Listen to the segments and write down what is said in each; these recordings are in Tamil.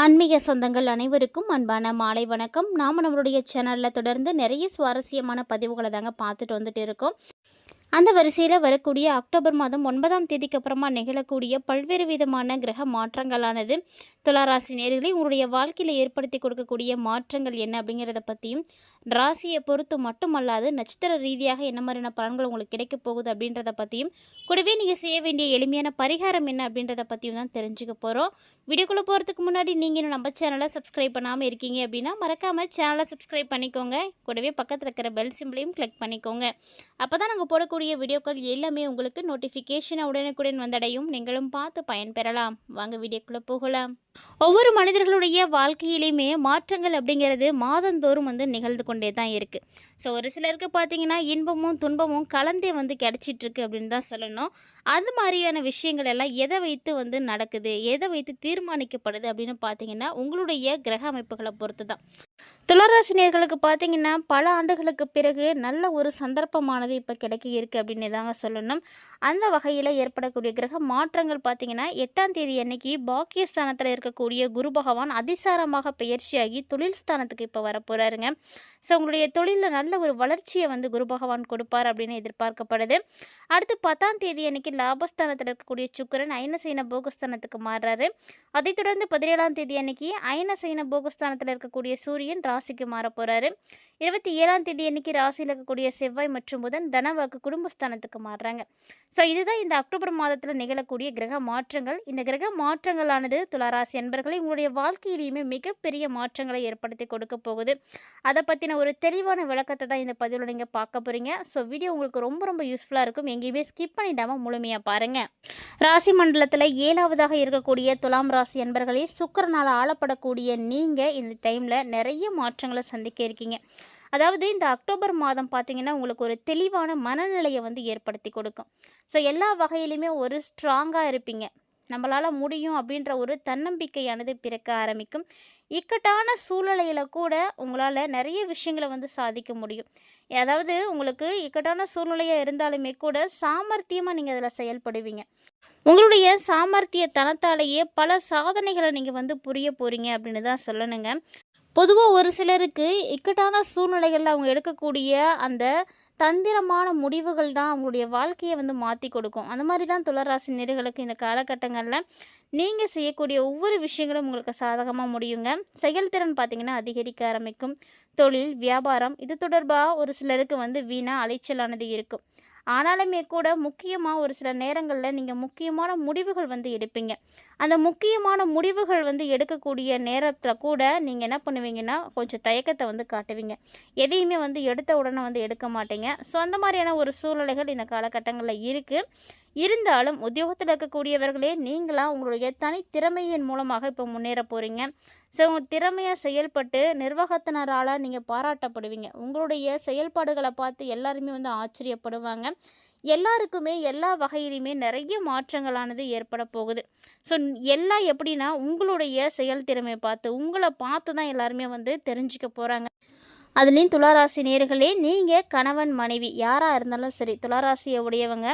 ஆன்மீக சொந்தங்கள் அனைவருக்கும் அன்பான மாலை வணக்கம். நாம் நம்மளுடைய சேனலில் தொடர்ந்து நிறைய சுவாரஸ்யமான பதிவுகளை தாங்க பார்த்துட்டு வந்துட்டு இருக்கோம். அந்த வரிசையில் வரக்கூடிய அக்டோபர் மாதம் ஒன்பதாம் தேதிக்கு அப்புறமா நிகழக்கூடிய பல்வேறு விதமான கிரக மாற்றங்களானது துளாராசி நேர்களை உங்களுடைய வாழ்க்கையில் ஏற்படுத்தி கொடுக்கக்கூடிய மாற்றங்கள் என்ன அப்படிங்கிறத பற்றியும் ராசியை பொறுத்து மட்டுமல்லாது நட்சத்திர ரீதியாக என்ன மாதிரியான பலன்கள் உங்களுக்கு கிடைக்க போகுது அப்படின்றத பற்றியும் கூடவே நீங்கள் செய்ய வேண்டிய எளிமையான பரிகாரம் என்ன அப்படின்றத பற்றியும் தான் தெரிஞ்சுக்க போகிறோம் வீடியோக்குள்ளே போகிறதுக்கு முன்னாடி நீங்கள் இன்னும் நம்ம சேனலை சப்ஸ்கிரைப் பண்ணாமல் இருக்கீங்க அப்படின்னா மறக்காமல் சேனலை சப்ஸ்கிரைப் பண்ணிக்கோங்க. கூடவே பக்கத்தில் இருக்கிற பெல் சிம்பிளையும் கிளிக் பண்ணிக்கோங்க. அப்போ தான் நாங்கள் போடக்கூடிய வீடியோக்கள் எல்லாமே உங்களுக்கு நோட்டிஃபிகேஷனை உடனுக்குடன் வந்தடையும். நீங்களும் பார்த்து பயன்பெறலாம். வாங்க வீடியோக்குள்ளே போகலாம். ஒவ்வொரு மனிதர்களுடைய வாழ்க்கையிலையுமே மாற்றங்கள் அப்படிங்கிறது மாதந்தோறும் வந்து நிகழ்ந்து கொண்டே தான் இருக்குது ஸோ ஒரு சிலருக்கு பார்த்தீங்கன்னா இன்பமும் துன்பமும் கலந்தே வந்து கிடச்சிட்ருக்கு அப்படின்னு தான் சொல்லணும். அது மாதிரியான விஷயங்கள் எல்லாம் எதை வைத்து வந்து நடக்குது? எதை வைத்து தீர்மானிக்கப்படுது அப்படின்னு பார்த்தீங்கன்னா உங்களுடைய கிரக அமைப்புகளை பொறுத்து தான் துளராசினியர்களுக்கு பார்த்தீங்கன்னா பல ஆண்டுகளுக்கு பிறகு நல்ல ஒரு சந்தர்ப்பமானது இப்போ கிடைக்க இருக்குது அப்படின்னு தாங்க சொல்லணும். அந்த வகையில் ஏற்படக்கூடிய கிரக மாற்றங்கள் பார்த்தீங்கன்னா எட்டாம் தேதி அன்னைக்கு பாக்கியஸ்தானத்தில் இருக்கக்கூடிய குரு பகவான் அதிசாரமாக பெயர்ச்சியாகி தொழில் ஸ்தானத்துக்கு இப்போ வரப்போகிறாருங்க ஸோ உங்களுடைய தொழிலில் நல்ல ஒரு வளர்ச்சியை வந்து குரு பகவான் கொடுப்பார் அப்படின்னு எதிர்பார்க்கப்படுது. அடுத்து பத்தாம் தேதி அன்னைக்கு லாபஸ்தானத்தில் இருக்கக்கூடிய சுக்கிரன் ஐனசைன போகஸ்தானத்துக்கு மாறுறாரு. அதைத் தொடர்ந்து பதினேழாம் தேதி அன்னைக்கு ஐனசைன போகஸ்தானத்தில் இருக்கக்கூடிய சூரியன் ராசிக்கு மாற போகிறாரு இருபத்தி ஏழாம் தேதி அன்னைக்கு ராசியில் இருக்கக்கூடிய செவ்வாய் மற்றும் புதன் தனவாக்கு குடும்பஸ்தானத்துக்கு மாறுறாங்க. ஸோ இதுதான் இந்த அக்டோபர் மாதத்தில் நிகழக்கூடிய கிரக மாற்றங்கள். இந்த கிரக மாற்றங்களானது துளாராசி அன்பர்களை உங்களுடைய வாழ்க்கையிலையுமே மிகப்பெரிய மாற்றங்களை ஏற்படுத்தி கொடுக்க போகுது. அதை பற்றின ஒரு தெளிவான விளக்கத்தை தான் இந்த பதிவில் நீங்கள் பார்க்க போகிறீங்க ஸோ வீடியோ உங்களுக்கு ரொம்ப ரொம்ப யூஸ்ஃபுல்லாக இருக்கும். எங்கேயுமே ஸ்கிப் பண்ணிடாமல் முழுமையாக பாருங்கள் ராசி மண்டலத்தில் ஏழாவதாக இருக்கக்கூடிய துலாம் ராசி அன்பர்களே சுக்கரனால் ஆளப்படக்கூடிய நீங்கள் இந்த டைமில் நிறைய மாற்றங்களை சந்திக்க இருக்கீங்க. அதாவது இந்த அக்டோபர் மாதம் பார்த்தீங்கன்னா உங்களுக்கு ஒரு தெளிவான மனநிலையை வந்து ஏற்படுத்தி கொடுக்கும். ஸோ எல்லா வகையிலுமே ஒரு ஸ்ட்ராங்காக இருப்பீங்க. நம்மளால் முடியும் அப்படின்ற ஒரு தன்னம்பிக்கையானது பிறக்க ஆரம்பிக்கும். இக்கட்டான சூழ்நிலையில் கூட உங்களால் நிறைய விஷயங்களை வந்து சாதிக்க முடியும். அதாவது உங்களுக்கு இக்கட்டான சூழ்நிலையாக இருந்தாலுமே கூட சாமர்த்தியமாக நீங்கள் அதில் செயல்படுவீங்க. உங்களுடைய சாமர்த்திய தனத்தாலேயே பல சாதனைகளை நீங்கள் வந்து புரிய போகிறீங்க அப்படின்னு தான் சொல்லணுங்க. பொதுவாக ஒரு சிலருக்கு இக்கட்டான சூழ்நிலைகளில் அவங்க எடுக்கக்கூடிய அந்த தந்திரமான முடிவுகள் தான் அவங்களுடைய வாழ்க்கையை வந்து மாற்றி கொடுக்கும். அந்த மாதிரி தான் துளராசி நேர்களுக்கு இந்த காலகட்டங்களில் நீங்கள் செய்யக்கூடிய ஒவ்வொரு விஷயங்களும் உங்களுக்கு சாதகமாக முடியுங்க. செயல்திறன் பார்த்திங்கன்னா அதிகரிக்க ஆரம்பிக்கும். தொழில் வியாபாரம் இது தொடர்பாக ஒரு சிலருக்கு வந்து வீணாக அலைச்சலானது இருக்கும். ஆனாலுமே கூட முக்கியமாக ஒரு சில நேரங்களில் நீங்கள் முக்கியமான முடிவுகள் வந்து எடுப்பீங்க. அந்த முக்கியமான முடிவுகள் வந்து எடுக்கக்கூடிய நேரத்தில் கூட நீங்கள் என்ன பண்ணுவீங்கன்னா கொஞ்சம் தயக்கத்தை வந்து காட்டுவீங்க. எதையுமே வந்து எடுத்த உடனே வந்து எடுக்க மாட்டீங்க. ஸோ அந்த மாதிரியான ஒரு சூழ்நிலைகள் இந்த காலகட்டங்களில் இருக்குது இருந்தாலும் உத்தியோகத்தில் இருக்கக்கூடியவர்களே நீங்களாக உங்களுடைய தனித்திறமையின் மூலமாக இப்போ முன்னேற போகிறீங்க ஸோ உங்கள் திறமையாக செயல்பட்டு நிர்வாகத்தினரால் நீங்கள் பாராட்டப்படுவீங்க. உங்களுடைய செயல்பாடுகளை பார்த்து எல்லாருமே வந்து ஆச்சரியப்படுவாங்க. எல்லாருக்குமே எல்லா வகையிலுமே நிறைய மாற்றங்களானது ஏற்பட போகுது. ஸோ எல்லாம் எப்படின்னா உங்களுடைய செயல்திறமையை பார்த்து உங்களை பார்த்து தான் எல்லாருமே வந்து தெரிஞ்சுக்க போகிறாங்க அதுலேயும் துளாராசி நேர்களே நீங்கள் கணவன் மனைவி யாராக இருந்தாலும் சரி துளாராசியை உடையவங்க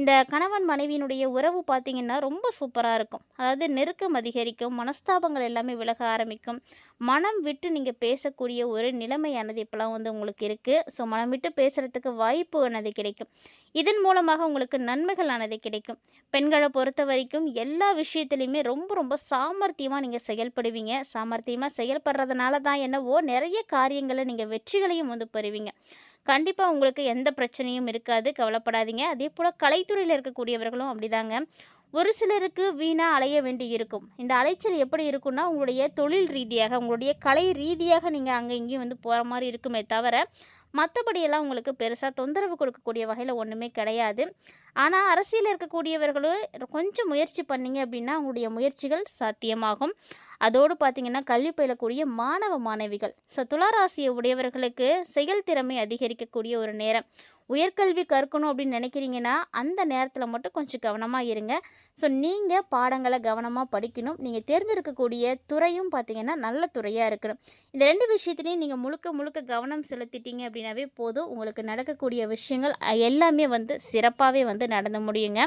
இந்த கணவன் மனைவியினுடைய உறவு பார்த்திங்கன்னா ரொம்ப சூப்பராக இருக்கும். அதாவது நெருக்கம் அதிகரிக்கும் மனஸ்தாபங்கள் எல்லாமே விலக ஆரம்பிக்கும். மனம் விட்டு நீங்கள் பேசக்கூடிய ஒரு நிலைமையானது இப்போலாம் வந்து உங்களுக்கு இருக்குது ஸோ மனம் விட்டு பேசுகிறதுக்கு வாய்ப்பு ஆனது கிடைக்கும். இதன் மூலமாக உங்களுக்கு நன்மைகள் ஆனது கிடைக்கும். பெண்களை பொறுத்த வரைக்கும் எல்லா விஷயத்துலையுமே ரொம்ப ரொம்ப சாமர்த்தியமாக நீங்கள் செயல்படுவீங்க. சாமர்த்தியமாக செயல்படுறதுனால தான் என்னவோ நிறைய காரியங்களை நீங்கள் வெற்றிகளையும் வந்து பெறுவீங்க. கண்டிப்பாக உங்களுக்கு எந்த பிரச்சனையும் இருக்காது. கவலைப்படாதீங்க. அதே போல் கலைத்துறையில் இருக்கக்கூடியவர்களும் அப்படிதாங்க. ஒரு சிலருக்கு வீணாக அலைய வேண்டி இருக்கும் இந்த அலைச்சல் எப்படி இருக்கும்னா உங்களுடைய தொழில் ரீதியாக உங்களுடைய கலை ரீதியாக நீங்கள் அங்கே இங்கேயும் வந்து போகிற மாதிரி இருக்குமே தவிர மற்றபடியெல்லாம் உங்களுக்கு பெருசாக தொந்தரவு கொடுக்கக்கூடிய வகையில் ஒன்றுமே கிடையாது. ஆனால் அரசியலில் இருக்கக்கூடியவர்களும் கொஞ்சம் முயற்சி பண்ணீங்க அப்படின்னா உங்களுடைய முயற்சிகள் சாத்தியமாகும். அதோடு பார்த்தீங்கன்னா கல்வி பயிலக்கூடிய மாணவ மாணவிகள். ஸோ துளாராசியை உடையவர்களுக்கு செயல்திறமை அதிகரிக்கக்கூடிய ஒரு நேரம். உயர்கல்வி கற்கணும் அப்படின்னு நினைக்கிறீங்கன்னா அந்த நேரத்தில் மட்டும் கொஞ்சம் கவனமாக இருங்க. ஸோ நீங்கள் பாடங்களை கவனமாக படிக்கணும். நீங்கள் தேர்ந்தெடுக்கக்கூடிய துறையும் பார்த்தீங்கன்னா நல்ல துறையாக இருக்கணும். இந்த ரெண்டு விஷயத்துலையும் நீங்கள் முழுக்க முழுக்க கவனம் செலுத்திட்டீங்க அப்படின்னாவே போதும். உங்களுக்கு நடக்கக்கூடிய விஷயங்கள் எல்லாமே வந்து சிறப்பாகவே வந்து நடந்து முடியுங்க.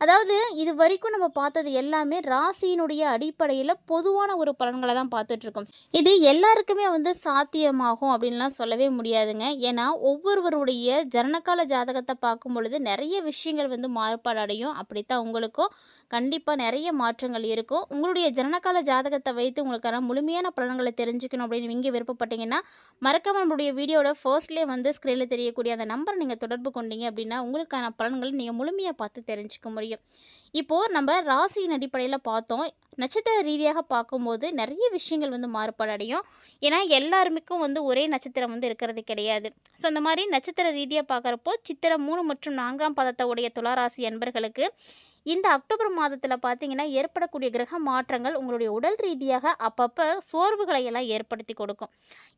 அதாவது இது வரைக்கும் நம்ம பார்த்தது எல்லாமே ராசியினுடைய அடிப்படையில் பொதுவான ஒரு பலன்களை தான் பார்த்துட்ருக்கோம். இது எல்லாருக்குமே வந்து சாத்தியமாகும் அப்படின்லாம் சொல்லவே முடியாதுங்க. ஏன்னா ஒவ்வொருவருடைய ஜனனகால ஜாதகத்தை பார்க்கும் பொழுது நிறைய விஷயங்கள் வந்து மாறுபாடு அடையும். அப்படித்தான் உங்களுக்கும் கண்டிப்பாக நிறைய மாற்றங்கள் இருக்கும். உங்களுடைய ஜனனகால ஜாதகத்தை வைத்து உங்களுக்கான முழுமையான பலன்களை தெரிஞ்சுக்கணும் அப்படின்னு நீங்கள் விருப்பப்பட்டீங்கன்னா மறக்காம நம்மளுடைய வீடியோட ஃபர்ஸ்ட்லேயே வந்து ஸ்க்ரீனில் தெரியக்கூடிய அந்த நம்பரை நீங்கள் தொடர்பு கொண்டீங்க அப்படின்னா உங்களுக்கான பலன்களை நீங்கள் முழுமையாக பார்த்து தெரிஞ்சுக்க முடியும். இப்போது நம்ம ராசியின் அடிப்படையில் பார்த்தோம். நட்சத்திர ரீதியாக பார்க்கும்போது நிறைய விஷயங்கள் வந்து மாறுபாடு அடையும். ஏன்னா எல்லாருமேக்கும் வந்து ஒரே நட்சத்திரம் வந்து இருக்கிறது கிடையாது. ஸோ அந்த மாதிரி நட்சத்திர ரீதியாக பார்க்குறப்போ சித்திரம் மூணு மற்றும் நான்காம் பதத்தை உடைய துளாராசி அன்பர்களுக்கு இந்த அக்டோபர் மாதத்தில் பார்த்தீங்கன்னா ஏற்படக்கூடிய கிரக மாற்றங்கள் உங்களுடைய உடல் ரீதியாக அப்பப்போ சோர்வுகளை எல்லாம் ஏற்படுத்தி கொடுக்கும்.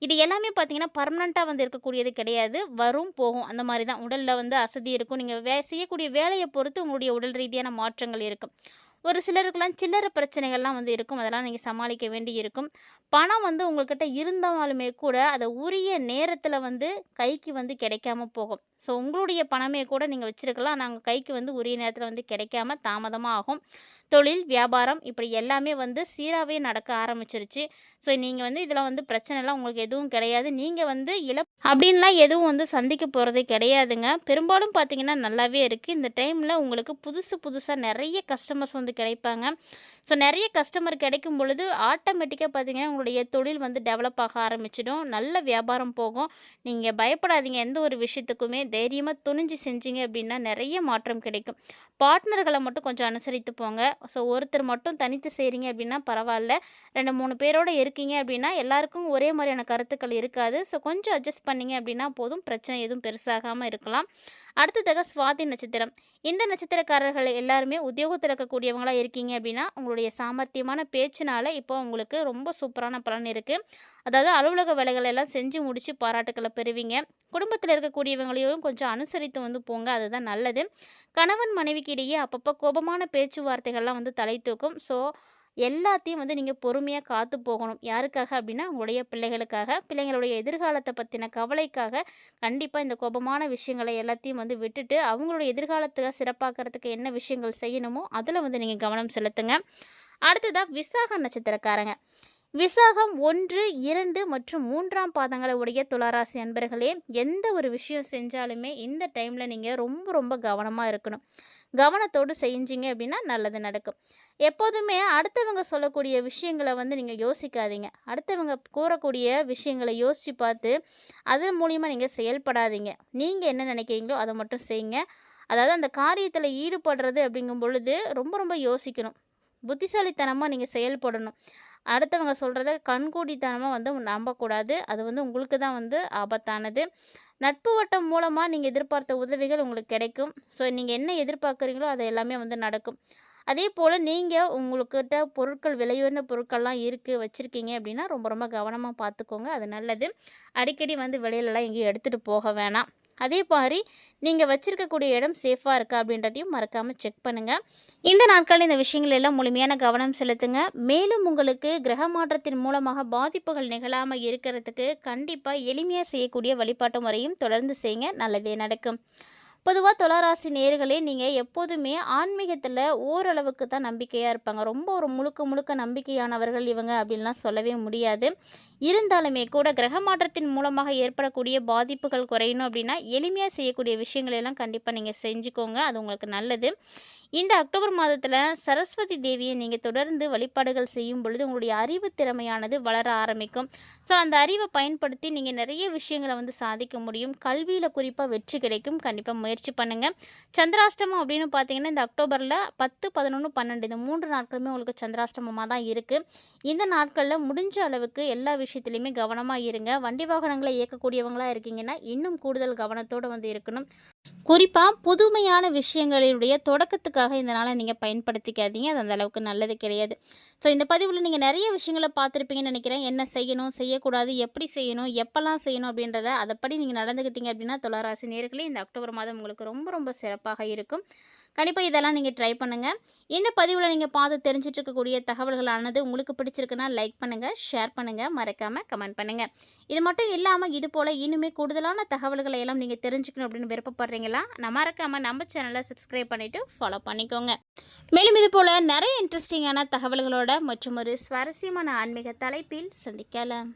இது எல்லாமே பார்த்தீங்கன்னா பர்மனண்ட்டாக வந்து இருக்கக்கூடியது கிடையாது. வரும் போகும். அந்த மாதிரி தான் உடலில் வந்து அசதி இருக்கும். நீங்கள் வே செய்யக்கூடிய வேலையை பொறுத்து உங்களுடைய உடல் ரீதியான மாற்றங்கள் இருக்கும். ஒரு சிலருக்கெல்லாம் சில்லற பிரச்சனைகள்லாம் வந்து இருக்கும். அதெல்லாம் நீங்கள் சமாளிக்க வேண்டி இருக்கும். பணம் வந்து உங்கள்கிட்ட இருந்தாலுமே கூட அதை உரிய நேரத்தில் வந்து கைக்கு வந்து கிடைக்காம போகும். ஸோ உங்களுடைய பணமே கூட நீங்கள் வச்சுருக்கலாம். நாங்கள் கைக்கு வந்து உரிய நேரத்தில் வந்து கிடைக்காம தாமதமாக ஆகும். தொழில் வியாபாரம் இப்படி எல்லாமே வந்து சீராகவே நடக்க ஆரம்பிச்சிருச்சு. ஸோ நீங்கள் வந்து இதில் வந்து பிரச்சனைலாம் உங்களுக்கு எதுவும் கிடையாது. நீங்கள் வந்து இழப் அப்படின்லாம் எதுவும் வந்து சந்திக்க போகிறது கிடையாதுங்க. பெரும்பாலும் பார்த்தீங்கன்னா நல்லாவே இருக்குது இந்த டைமில் உங்களுக்கு புதுசு புதுசாக நிறைய கஸ்டமர்ஸ் வந்து கிடைப்பாங்க. ஸோ நிறைய கஸ்டமர் கிடைக்கும் பொழுது ஆட்டோமேட்டிக்காக பார்த்தீங்கன்னா உங்களுடைய தொழில் வந்து டெவலப் ஆக ஆரம்பிச்சிடும். நல்ல வியாபாரம் போகும். நீங்கள் பயப்படாதீங்க. எந்த ஒரு விஷயத்துக்குமே தைரியமாக துணிஞ்சு செஞ்சீங்க அப்படின்னா நிறைய மாற்றம் கிடைக்கும். பார்ட்னர்களை மட்டும் கொஞ்சம் அனுசரித்து போங்க. ஸோ ஒருத்தர் மட்டும் தனித்து செய்கிறீங்க அப்படின்னா பரவாயில்ல. ரெண்டு மூணு பேரோடு இருக்கீங்க அப்படின்னா எல்லாருக்கும் ஒரே மாதிரியான கருத்துக்கள் இருக்காது. ஸோ கொஞ்சம் அட்ஜஸ்ட் பண்ணீங்க அப்படின்னா போதும். பிரச்சனை எதுவும் பெருசாகாமல் இருக்கலாம். அடுத்ததாக சுவாதி நட்சத்திரம். இந்த நட்சத்திரக்காரர்கள் எல்லாருமே உத்தியோகத்தில் இருக்கக்கூடியவங்களாக இருக்கீங்க அப்படின்னா உங்களுடைய சாமர்த்தியமான பேச்சினால் இப்போ உங்களுக்கு ரொம்ப சூப்பரான பலன் இருக்குது அதாவது அலுவலக வேலைகள் எல்லாம் செஞ்சு முடித்து பாராட்டுக்களை பெறுவீங்க. குடும்பத்தில் இருக்கக்கூடியவங்களையும் கொஞ்சம் அனுசரித்து வந்து போங்க அதுதான் நல்லது. கணவன் மனைவிக்கு இடையே அப்பப்போ கோபமான பேச்சுவார்த்தைகள்லாம் வந்து தலை தூக்கும். ஸோ எல்லாத்தையும் வந்து நீங்கள் பொறுமையாக காத்து போகணும். யாருக்காக அப்படின்னா உங்களுடைய பிள்ளைகளுக்காக. பிள்ளைங்களுடைய எதிர்காலத்தை பற்றின கவலைக்காக கண்டிப்பாக இந்த கோபமான விஷயங்களை எல்லாத்தையும் வந்து விட்டுட்டு அவங்களுடைய எதிர்காலத்துக்காக சிறப்பாக்கிறதுக்கு என்ன விஷயங்கள் செய்யணுமோ அதில் வந்து நீங்கள் கவனம் செலுத்துங்க. அடுத்ததாக விசாக நட்சத்திரக்காரங்க. விசாகம் ஒன்று இரண்டு மற்றும் மூன்றாம் பாதங்களை உடைய துளாராசி அன்பர்களே எந்த ஒரு விஷயம் செஞ்சாலுமே இந்த டைமில் நீங்கள் ரொம்ப ரொம்ப கவனமாக இருக்கணும். கவனத்தோடு செஞ்சீங்க அப்படின்னா நல்லது நடக்கும். எப்போதுமே அடுத்தவங்க சொல்லக்கூடிய விஷயங்களை வந்து நீங்கள் யோசிக்காதீங்க. அடுத்தவங்க கூறக்கூடிய விஷயங்களை யோசித்து பார்த்து அதன் மூலிமா நீங்கள் செயல்படாதீங்க. நீங்கள் என்ன நினைக்கிறீங்களோ அதை மட்டும் செய்யுங்க. அதாவது அந்த காரியத்தில் ஈடுபடுறது அப்படிங்கும் பொழுது ரொம்ப ரொம்ப யோசிக்கணும். புத்திசாலித்தனமாக நீங்கள் செயல்படணும். அடுத்தவங்க சொல்கிறத கண்கூடித்தனமாக வந்து நம்பக்கூடாது. அது வந்து உங்களுக்கு தான் வந்து ஆபத்தானது. நட்பு வட்டம் மூலமாக நீங்கள் எதிர்பார்த்த உதவிகள் உங்களுக்கு கிடைக்கும். ஸோ நீங்கள் என்ன எதிர்பார்க்குறீங்களோ அது எல்லாமே வந்து நடக்கும். அதே போல் நீங்கள் உங்களுக்கிட்ட பொருட்கள் விலையுயர்ந்த பொருட்கள்லாம் இருக்குது வச்சுருக்கீங்க அப்படின்னா ரொம்ப ரொம்ப கவனமாக பார்த்துக்கோங்க. அது நல்லது. அடிக்கடி வந்து வெளியிலலாம் எங்கேயும் எடுத்துகிட்டு போக வேணாம். அதே மாதிரி நீங்கள் வச்சுருக்கக்கூடிய இடம் சேஃபாக இருக்கா அப்படின்றதையும் மறக்காமல் செக் பண்ணுங்கள் இந்த நாட்களில் இந்த விஷயங்கள் எல்லாம் முழுமையான கவனம் செலுத்துங்க. மேலும் உங்களுக்கு கிரக மாற்றத்தின் மூலமாக பாதிப்புகள் நிகழாமல் இருக்கிறதுக்கு கண்டிப்பாக எளிமையாக செய்யக்கூடிய வழிபாட்டு முறையும் தொடர்ந்து செய்யுங்க. நல்லதே நடக்கும். பொதுவாக துளாராசி நேர்களே நீங்கள் எப்போதுமே ஆன்மீகத்தில் ஓரளவுக்கு தான் நம்பிக்கையாக இருப்பாங்க. ரொம்ப ஒரு முழுக்க முழுக்க நம்பிக்கையானவர்கள் இவங்க அப்படின்லாம் சொல்லவே முடியாது. இருந்தாலுமே கூட கிரக மாற்றத்தின் மூலமாக ஏற்படக்கூடிய பாதிப்புகள் குறையணும் அப்படின்னா எளிமையாக செய்யக்கூடிய விஷயங்கள் எல்லாம் கண்டிப்பாக நீங்கள் செஞ்சுக்கோங்க. அது உங்களுக்கு நல்லது. இந்த அக்டோபர் மாதத்தில் சரஸ்வதி தேவியை நீங்கள் தொடர்ந்து வழிபாடுகள் செய்யும் பொழுது உங்களுடைய அறிவு திறமையானது வளர ஆரம்பிக்கும். ஸோ அந்த அறிவை பயன்படுத்தி நீங்கள் நிறைய விஷயங்களை வந்து சாதிக்க முடியும். கல்வியில் குறிப்பாக வெற்றி கிடைக்கும். கண்டிப்பாக முயற்சி பண்ணுங்கள் சந்திராஷ்டமம் அப்படின்னு பார்த்தீங்கன்னா இந்த அக்டோபரில் பத்து பதினொன்று பன்னெண்டு இந்த மூன்று நாட்களுமே உங்களுக்கு சந்திராஷ்டமமாக தான் இருக்குது இந்த நாட்களில் முடிஞ்ச அளவுக்கு எல்லா விஷயத்துலையுமே கவனமாக இருங்க. வண்டி வாகனங்களை இயக்கக்கூடியவங்களாக இருக்கீங்கன்னா இன்னும் கூடுதல் கவனத்தோடு வந்து இருக்கணும். குறிப்பாக புதுமையான விஷயங்களுடைய தொடக்கத்துக்காக இந்த நாளை நீங்கள் பயன்படுத்திக்காதீங்க. அது அந்த அளவுக்கு நல்லது கிடையாது. ஸோ இந்த பதிவில் நீங்கள் நிறைய விஷயங்களை பார்த்துருப்பீங்கன்னு நினைக்கிறேன். என்ன செய்யணும் செய்யக்கூடாது எப்படி செய்யணும் எப்போல்லாம் செய்யணும் அப்படின்றத அதைப்படி நீங்கள் நடந்துக்கிட்டீங்க அப்படின்னா துளாராசி நேர்களே இந்த அக்டோபர் மாதம் உங்களுக்கு ரொம்ப ரொம்ப சிறப்பாக இருக்கும். கண்டிப்பாக இதெல்லாம் நீங்கள் ட்ரை பண்ணுங்கள் இந்த பதிவில் நீங்கள் பார்த்து தெரிஞ்சிட்டு இருக்கக்கூடிய தகவல்களானது உங்களுக்கு பிடிச்சிருக்குன்னா லைக் பண்ணுங்கள் ஷேர் பண்ணுங்கள் மறக்காமல் கமெண்ட் பண்ணுங்கள் இது மட்டும் இல்லாமல் இது போல் இன்னுமே கூடுதலான தகவல்களை எல்லாம் நீங்கள் தெரிஞ்சுக்கணும் அப்படின்னு விருப்பப்படுறீங்களா? நான் மறக்காமல் நம்ம சேனலை சப்ஸ்கிரைப் பண்ணிவிட்டு ஃபாலோ பண்ணிக்கோங்க. மேலும் இது போல் நிறைய இன்ட்ரெஸ்டிங்கான தகவல்களோட மற்றும் ஒரு சுவாரஸ்யமான ஆன்மீக தலைப்பில் சந்திக்கலாம்.